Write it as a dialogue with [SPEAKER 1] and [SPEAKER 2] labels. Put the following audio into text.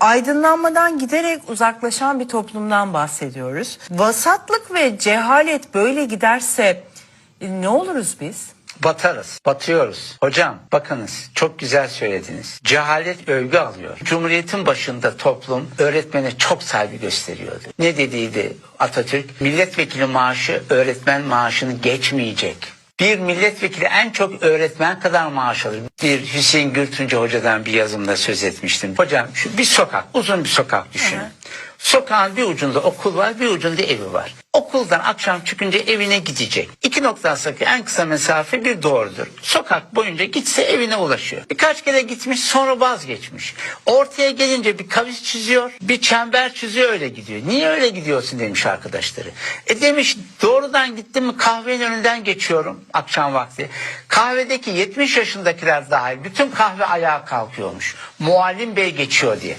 [SPEAKER 1] Aydınlanmadan giderek uzaklaşan bir toplumdan bahsediyoruz. Vasatlık ve cehalet böyle giderse e, ne oluruz biz?
[SPEAKER 2] Batarız, batıyoruz. Hocam bakınız çok güzel söylediniz. Cehalet övgü alıyor. Cumhuriyetin başında toplum öğretmene çok saygı gösteriyordu. Ne dediydi Atatürk? Milletvekili maaşı öğretmen maaşını geçmeyecek. Bir milletvekili en çok öğretmen kadar maaş alır. Bir Hüseyin Gürtüncü hocadan bir yazımda söz etmiştim. Hocam şu bir sokak, uzun bir sokak düşünün. Sokağın bir ucunda okul var, bir ucunda evi var. Okuldan akşam çıkınca evine gidecek. İki noktasındaki en kısa mesafe bir doğrudur. Sokak boyunca gitse evine ulaşıyor. Birkaç kere gitmiş sonra vazgeçmiş. Ortaya gelince bir kavis çiziyor, bir çember çiziyor öyle gidiyor. Niye öyle gidiyorsun demiş arkadaşları. E demiş doğrudan gittim mi kahvenin önünden geçiyorum akşam vakti. Kahvedeki 70 yaşındakiler dahil bütün kahve ayağa kalkıyormuş. Muallim bey geçiyor diye.